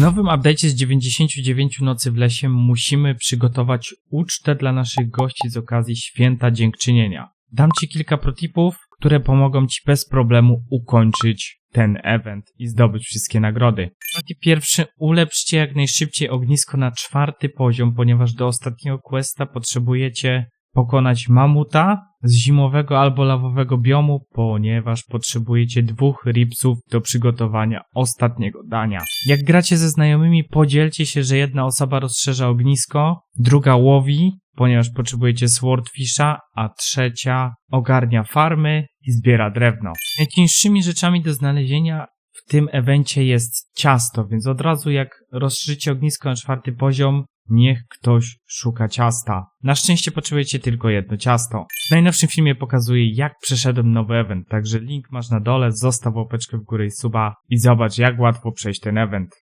nowym update'cie z 99 nocy w lesie musimy przygotować ucztę dla naszych gości z okazji Święta Dziękczynienia. Dam Ci kilka protipów, które pomogą Ci bez problemu ukończyć ten event i zdobyć wszystkie nagrody. Taki pierwszy, ulepszcie jak najszybciej ognisko na czwarty poziom, ponieważ do ostatniego questa potrzebujecie pokonać mamuta z zimowego albo lawowego biomu, ponieważ potrzebujecie dwóch ripsów do przygotowania ostatniego dania. Jak gracie ze znajomymi, podzielcie się, że jedna osoba rozszerza ognisko, druga łowi, ponieważ potrzebujecie swordfisha, a trzecia ogarnia farmy i zbiera drewno. Najcięższymi rzeczami do znalezienia w tym evencie jest ciasto, więc od razu jak rozszerzycie ognisko na czwarty poziom, niech ktoś szuka ciasta. Na szczęście potrzebujecie tylko jedno ciasto. W najnowszym filmie pokazuję jak przeszedłem nowy event, także link masz na dole, zostaw łapeczkę w górę i suba i zobacz jak łatwo przejść ten event.